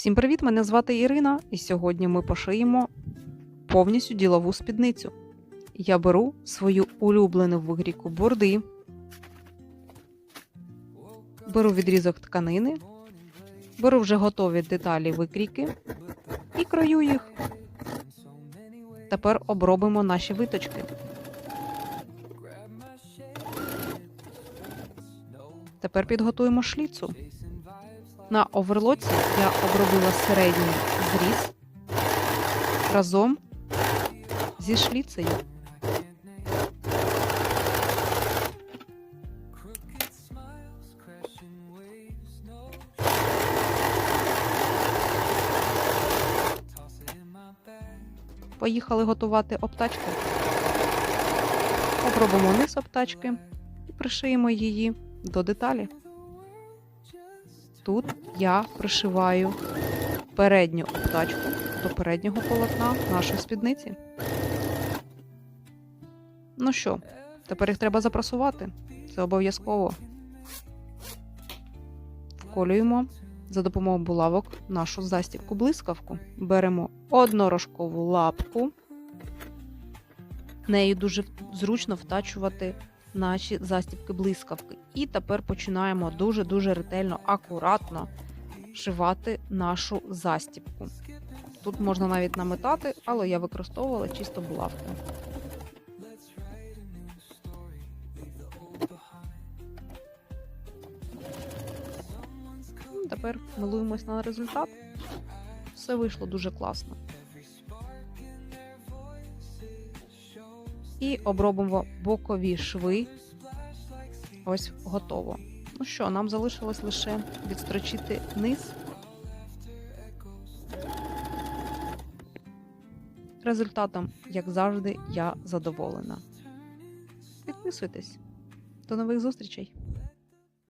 Всім привіт! Мене звати Ірина, і сьогодні ми пошиємо повністю ділову спідницю. Я беру свою улюблену в ігріку борди, беру відрізок тканини, беру вже готові деталі викрійки і крою їх. Тепер обробимо наші виточки. Тепер підготуємо шліцу. На оверлоці я обробила середній зріз разом зі шліцею. Поїхали готувати обтачку. Обробимо низ обтачки і пришиємо її до деталі. Тут я пришиваю передню обтачку до переднього полотна нашої спідниці. Ну що, тепер їх треба запрасувати. Це обов'язково. Вколюємо за допомогою булавок нашу застібку блискавку. Беремо однорожкову лапку. Нею дуже зручно втачувати наші застібки блискавки. І тепер починаємо дуже-дуже ретельно, акуратно вшивати нашу застібку. Тут можна навіть наметати, але я використовувала чисто булавку. Ну, Тепер милуємось на результат. Все вийшло дуже класно. І обробимо бокові шви. Ось готово. Ну що, нам залишилось лише відстрочити низ. Результатом, як завжди, я задоволена. Підписуйтесь. До нових зустрічей!